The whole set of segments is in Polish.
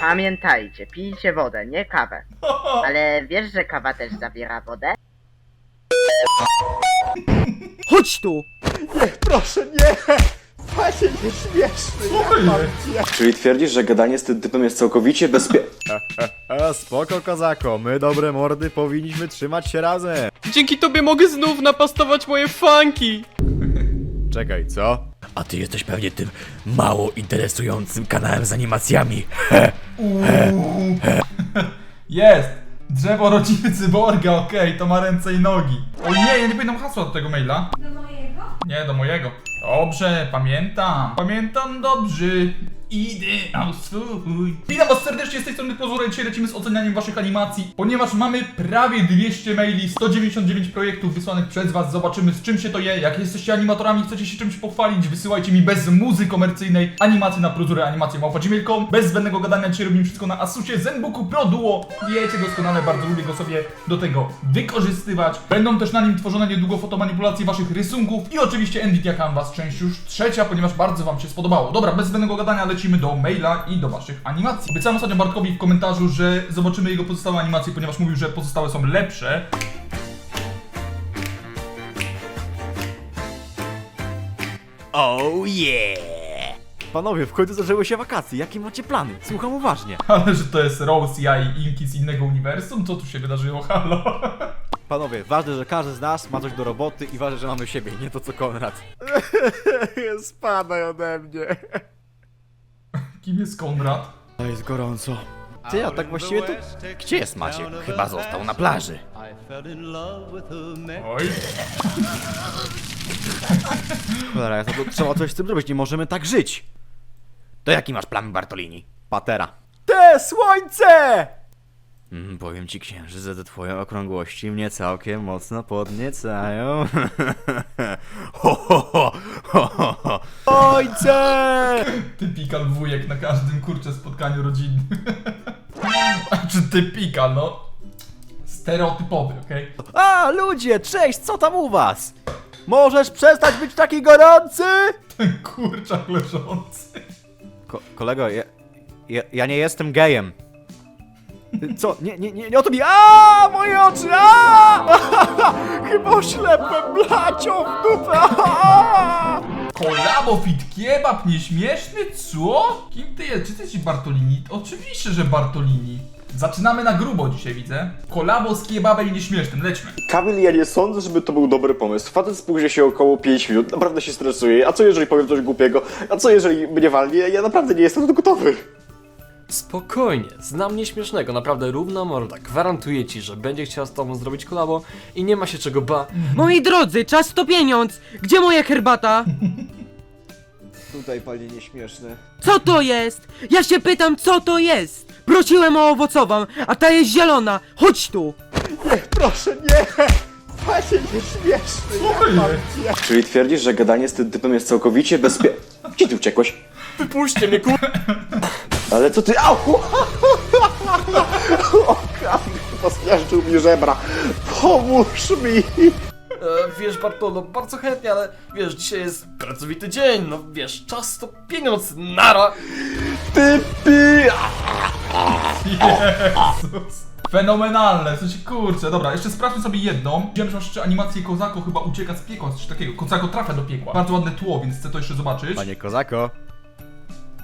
Pamiętajcie, pijcie wodę, nie kawę. Ale wiesz, że kawa też zawiera wodę? Chodź tu! Proszę nie! Panie nieśmieszny! Czyli twierdzisz, że gadanie z tym typem jest całkowicie bezpieczne? A spoko kozako, my dobre mordy powinniśmy trzymać się razem. Dzięki tobie mogę znów napastować moje fanki! Czekaj, co? A ty jesteś pewnie tym mało interesującym kanałem z animacjami. Jest! Drzewo rodziny cyborga, okej, to ma ręce i nogi. O nie, ja nie pamiętam hasła do tego maila. Do mojego? Nie, do mojego. Dobrze, pamiętam. Pamiętam dobrze. Ideał swój. Witam was serdecznie z tej strony Pozóra. Dzisiaj lecimy z ocenianiem waszych animacji, ponieważ mamy prawie 200 maili, 199 projektów wysłanych przez was. Zobaczymy z czym się to je. Jak jesteście animatorami, chcecie się czymś pochwalić, wysyłajcie mi bez muzy komercyjnej animacje na Prozurę animację małpa.gmail.com. Bez zbędnego gadania dzisiaj robimy wszystko na Asusie Zenboku Pro Duo. Wiecie doskonale, bardzo lubię go sobie do tego wykorzystywać. Będą też na nim tworzone niedługo fotomanipulacje waszych rysunków i oczywiście Nvidia Canvas, część już trzecia, ponieważ bardzo wam się spodobało. Dobra, bez zbędnego gadania lecimy do maila i do waszych animacji. Obiecałem ostatnio Bartkowi w komentarzu, że zobaczymy jego pozostałe animacje, ponieważ mówił, że pozostałe są lepsze. Oh yeah! Panowie, w końcu zaczęły się wakacje, jakie macie plany? Słucham uważnie. Ale że to jest Rose, ja i Inki z innego uniwersum, co tu się wydarzyło? Halo? Panowie, ważne, że każdy z nas ma coś do roboty i ważne, że mamy siebie, nie to co Konrad. Spadaj ode mnie. Kim jest Konrad? To jest gorąco. Ty, a tak właściwie to... Gdzie jest Maciek? Chyba został na plaży. Oj, Cholera, to, to trzeba coś z tym zrobić, nie możemy tak żyć. To jaki masz plan, Bartolini? Patera. Te słońce! Mm, powiem ci, księżyc, że te twoje okrągłości mnie całkiem mocno podniecają. ho, ho, ho, ho, ho, ho. Słońce! typikal wujek na każdym kurczę spotkaniu rodzinnym. Czy typikal, no? Stereotypowy, okej? A, ludzie, cześć, co tam u was? Możesz przestać być taki gorący? Ten kurczak leżący. Ko kolego, ja, ja, ja nie jestem gejem. Co? Nie, nie, nie, nie o to mi. A, moje oczy! A! Chyba oślepłem blacią w dupę! A! Kolabo fit kebab, nieśmieszny? Co? Kim ty jest? Czy ty jesteś Bartolini? Oczywiście, że Bartolini. Zaczynamy na grubo dzisiaj, widzę. Kolabo z kebabem nieśmiesznym, lećmy. Kamil, ja nie sądzę, żeby to był dobry pomysł. Facet spóźnia się około 5 minut, naprawdę się stresuje. A co jeżeli powiem coś głupiego? A co jeżeli mnie walnie? Ja naprawdę nie jestem gotowy. Spokojnie, znam nieśmiesznego, naprawdę równa morda. Gwarantuję ci, że będzie chciał z tobą zrobić kolabo i nie ma się czego ba... Moi drodzy, czas to pieniądz! Gdzie moja herbata? Tutaj, panie nieśmieszny. Co to jest? Ja się pytam, co to jest? Prosiłem o owocową, a ta jest zielona. Chodź tu! Proszę, nie! Panie nieśmieszny! Czyli twierdzisz, że gadanie z tym typem jest całkowicie bezpieczne? Gdzie ty uciekłeś? Wypuśćcie mnie, kur... Ale co ty? Au! O, Kamil, posmiażdżył mi żebra. Pomóż mi! E, wiesz, Bartolo, bardzo chętnie, ale wiesz, dzisiaj jest pracowity dzień, no wiesz, czas to pieniądz, nara! Typy! Jezus. Fenomenalne, w sensie kurczę, dobra, jeszcze sprawdźmy sobie jedną. Widziałem, że masz jeszcze animację Kozako chyba ucieka z piekła, coś takiego. Kozako trafia do piekła. Bardzo ładne tło, więc chcę to jeszcze zobaczyć. Panie Kozako.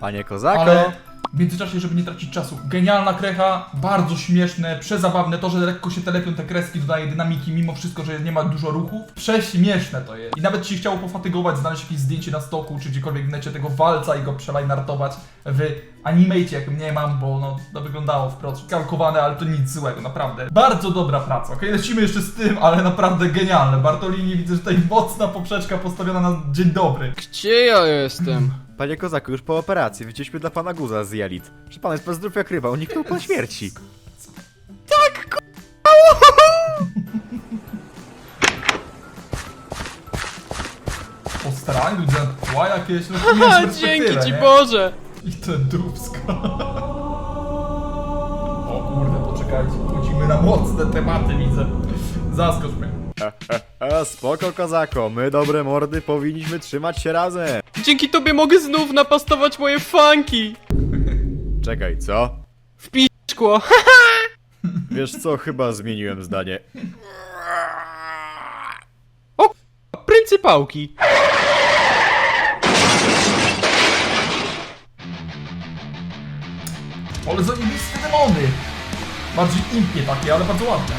Panie Kozako. Ale w międzyczasie, żeby nie tracić czasu, genialna krecha, bardzo śmieszne, przezabawne, to, że lekko się telepią te kreski, dodaje dynamiki, mimo wszystko, że nie ma dużo ruchów. Prześmieszne to jest. I nawet ci chciało pofatygować, znaleźć jakieś zdjęcie na stoku, czy gdziekolwiek w necie tego walca i go przelajnartować w animacie, jak nie mam, bo no, to wyglądało wprost kalkowane, ale to nic złego, naprawdę. Bardzo dobra praca, okej? Lecimy jeszcze z tym, ale naprawdę genialne. Bartolini widzę, że tutaj mocna poprzeczka postawiona na dzień dobry. Gdzie ja jestem? Panie Kozaku, już po operacji wycięliśmy dla pana guza z jelit. Że pan jest bez zdrów jak ryba, uniknął pan śmierci. Postaranie, ludzie, tła jakieś, no perspektywę, Dzięki ci nie? Boże! I ten dubsko. O kurde, poczekajcie, wchodzimy na mocne tematy, widzę. Zaskocz mnie. Spoko Kozako, my dobre mordy powinniśmy trzymać się razem. Dzięki tobie mogę znów napastować moje fanki! Czekaj, co? Szkło! Wiesz co, chyba zmieniłem zdanie. Pryncypałki! Ale zajebiste demony! Bardziej impie takie, ale bardzo ładne.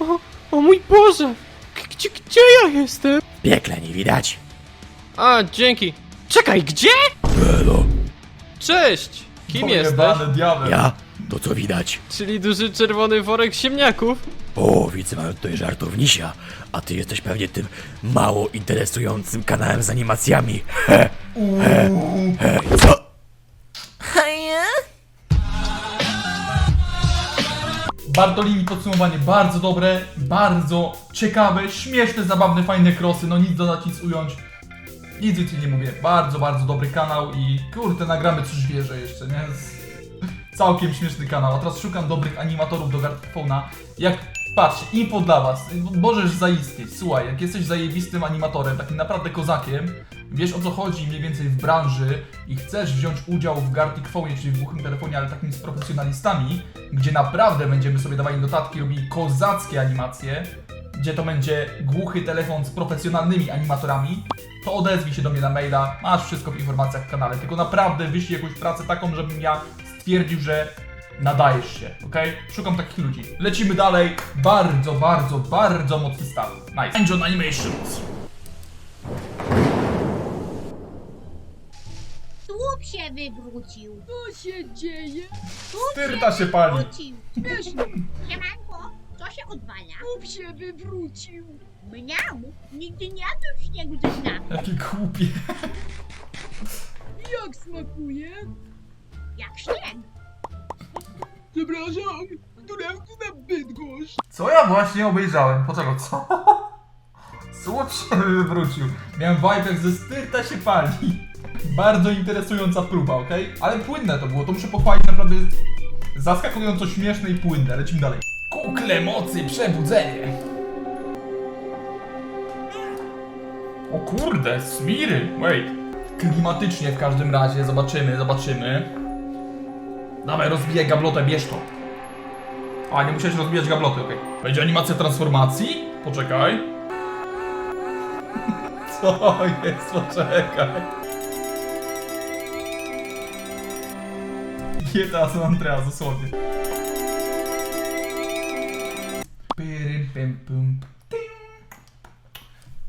O, o mój Boże! G- Gdzie, gdzie ja jestem? Piekle nie widać. A, dzięki. Czekaj, gdzie? Cześć! Kim jesteś? Pojebany diabeł. Ja? To co widać? Czyli duży czerwony worek ziemniaków? O, widzę, mamy tutaj żartownisia. A ty jesteś pewnie tym mało interesującym kanałem z animacjami. He, he, he. Co? Bartolini podsumowanie bardzo dobre, bardzo ciekawe, śmieszne, zabawne, fajne krosy, no nic dodać, nic ująć. Nic więcej nie mówię, bardzo, bardzo dobry kanał i kurde, nagramy coś wierzę jeszcze, nie? Całkiem śmieszny kanał, a teraz szukam dobrych animatorów do Gartfona. Jak, patrzcie, info dla was, możesz zaistnieć, słuchaj, jak jesteś zajebistym animatorem, takim naprawdę kozakiem, wiesz o co chodzi mniej więcej w branży i chcesz wziąć udział w Gartic Phone'ie, czyli w głuchym telefonie, ale takim z profesjonalistami, gdzie naprawdę będziemy sobie dawali notatki, robili kozackie animacje, gdzie to będzie głuchy telefon z profesjonalnymi animatorami, to odezwij się do mnie na maila, masz wszystko w informacjach w kanale, tylko naprawdę wyślij jakąś pracę taką, żebym ja stwierdził, że nadajesz się, ok? Szukam takich ludzi. Lecimy dalej, bardzo, bardzo, bardzo mocny start. Nice. Engine Animations. Się wywrócił. Co się dzieje? Styrta się pali. Wrócił. Śmiesznie. Siemanko, co się odwala? Kup się wywrócił. Mniam, nigdy nie jadłem śniegu ze dna. Jakie głupie. Jak smakuje? Jak śnieg. Przepraszam, którędy na Bydgoszcz? Co ja właśnie obejrzałem? Poczekaj, co? Słup się wywrócił. Miałem vibe jak ze styrta się pali. Bardzo interesująca próba, ok? Ale płynne to było, to muszę pochwalić naprawdę zaskakująco śmieszne i płynne. Lecimy dalej. Kukle mocy, przebudzenie. O kurde, smiry, wait. Klimatycznie w każdym razie, zobaczymy, zobaczymy. Dawaj, rozbijaj gablotę, bierz to. A, nie musiałeś rozbijać gabloty, okej. Będzie animacja transformacji? Poczekaj. Co jest? Poczekaj. GTA San Andreas, dosłownie. Pyrym, pym.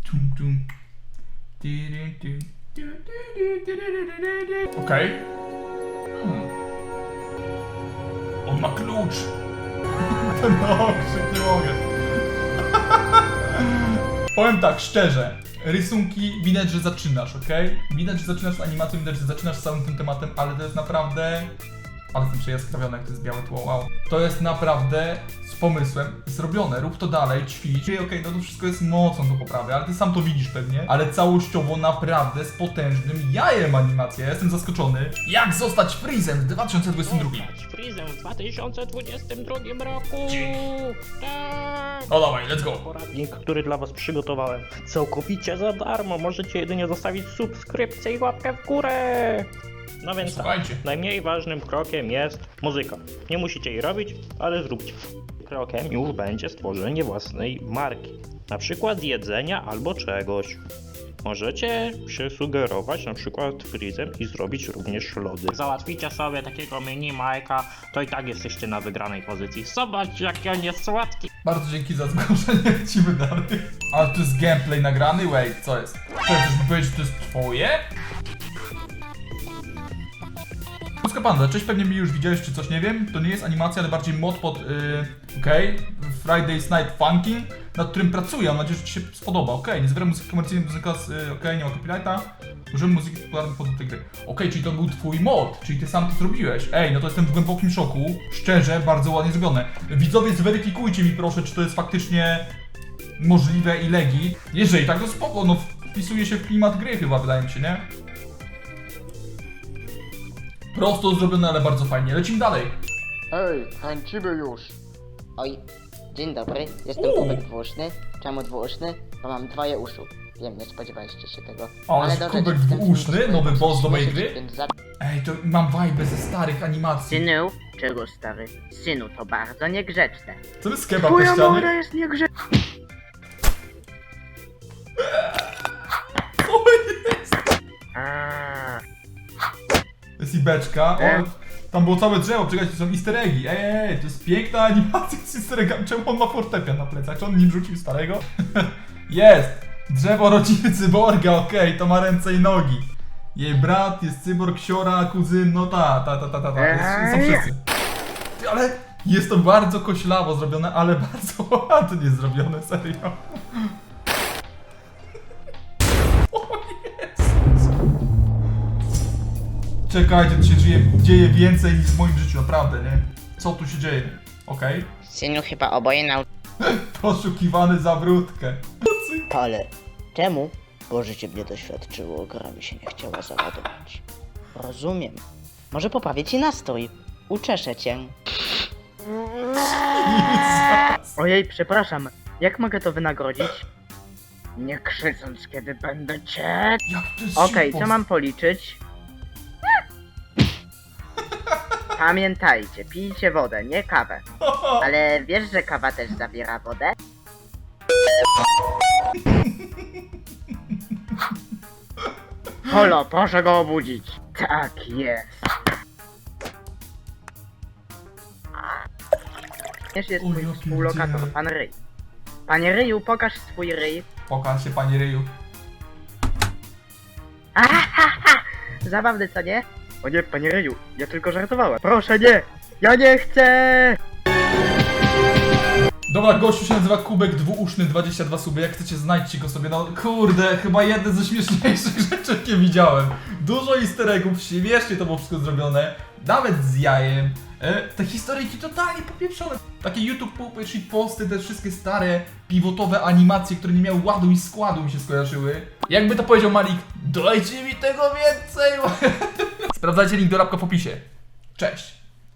Tum, tum. Hmm. On ma klucz. Ten okrzyk, nie mogę. Powiem tak, szczerze. Rysunki widać, że zaczynasz, ok? Widać, że zaczynasz z animacją, widać, że zaczynasz z całym tym tematem, ale to jest naprawdę. Ale jestem przejaskrawiony, jak to jest białe tło, wow. To jest naprawdę z pomysłem zrobione. Rób to dalej, ćwicz. Okej, okej, no to wszystko jest mocno do poprawy, ale ty sam to widzisz pewnie. Ale całościowo naprawdę z potężnym jajem animacja. Ja jestem zaskoczony. Jak zostać Freezem w 2022? Freezem w 2022 roku. Tak. No dawaj, let's go. Poradnik, który dla Was przygotowałem całkowicie za darmo. Możecie jedynie zostawić subskrypcję i łapkę w górę. No więc tak, Słuchajcie. najmniej ważnym krokiem jest muzyka. Nie musicie jej robić, ale zróbcie. Krokiem już będzie stworzenie własnej marki. Na przykład jedzenia albo czegoś. Możecie się sugerować na przykład Freezem i zrobić również lody. Załatwicie sobie takiego mini Majka, to i tak jesteście na wygranej pozycji. Zobacz jaki on jest słodki. Bardzo dzięki za zgłoszenie, lecimy dalej. Ale to jest gameplay nagrany? Wait, co jest? Chcesz powiedzieć, że to jest twoje? Polska Panda, cześć, pewnie mi już widziałeś czy coś, nie wiem. To nie jest animacja, ale bardziej mod pod, yy, okej, Friday's Night Funking, nad którym pracuję, mam nadzieję, że Ci się spodoba. Okej, nie zbieram muzyki komercyjnej, muzyka z, yy, okej, nie ma copyrighta. Użyłem muzyki popularnej pod tej gry. Okej, czyli to był twój mod, czyli ty sam to zrobiłeś. Ej, no to jestem w głębokim szoku. Szczerze, bardzo ładnie zrobione. Widzowie, zweryfikujcie mi proszę, czy to jest faktycznie możliwe i legi. Jeżeli tak, to spoko, no wpisuje się w klimat gry chyba, wydaje mi się, nie? Prosto zrobione, ale bardzo fajnie. Lecimy dalej. Hej, tańczymy już. Oj, dzień dobry, jestem kubek dwuuszny. Czemu dwuuszny? Bo mam dwoje uszu. Wiem, nie spodziewaliście się tego. O, jest do kubek dwuuszny, filmiku nowy boss do mojej gry? Więc za... Ej, to mam vibe ze starych animacji. Synu, czego stary? Synu, to bardzo niegrzeczne. Co to jest kebab na Twoja ścianie? jest niegrzeczna. To jest i beczka. E? O, tam było całe drzewo, czekajcie, są easter eggi. Ej, to jest piękna animacja z easter eggami. Czemu on ma fortepian na plecach? Czy on nim rzucił starego? jest! Drzewo rodziny cyborga, okej, to ma ręce i nogi. Jej brat jest cyborg, siora, kuzyn, no ta, ta, ta, ta, ta, ta. Jest, są wszyscy. Ty, ale jest to bardzo koślawo zrobione, ale bardzo ładnie zrobione, serio. Czekajcie, tu się dzieje, dzieje więcej niż w moim życiu, naprawdę, nie? Co tu się dzieje? Okej. synu, chyba oboje na... Poszukiwany za brudkę. Ale czemu? Bo życie mnie doświadczyło, gra mi się nie chciała załadować. Rozumiem. Może poprawię ci nastrój. Uczeszę cię. Ojej, przepraszam. Jak mogę to wynagrodzić? Nie krzycząc, kiedy będę cię... Jak to jest Okej, szybko. co mam policzyć? Pamiętajcie, pijcie wodę, nie kawę. Ale wiesz, że kawa też zawiera wodę? Holo, proszę go obudzić. Tak jest. Wiesz, jest O, mój ja współlokator, pierdzielę. pan Ryj. Panie Ryju, pokaż swój ryj. Pokaż się, panie Ryju. Zabawny, co nie? O nie, panie Ryju, ja tylko żartowałem. Proszę nie! Ja nie chcę! Dobra, gościu się nazywa Kubek Dwuuszny 22 suby, jak chcecie znajdźcie go sobie, no kurde, chyba jeden ze śmieszniejszych rzeczy jakie widziałem. Dużo easter eggów, śmiesznie to było wszystko zrobione, nawet z jajem. E, te historyjki totalnie popieprzone. Takie YouTube pupy, posty, te wszystkie stare, pivotowe animacje, które nie miały ładu i składu mi się skojarzyły. Jakby to powiedział Malik, dajcie mi tego więcej! Sprawdzajcie link do lapka w opisie. Cześć!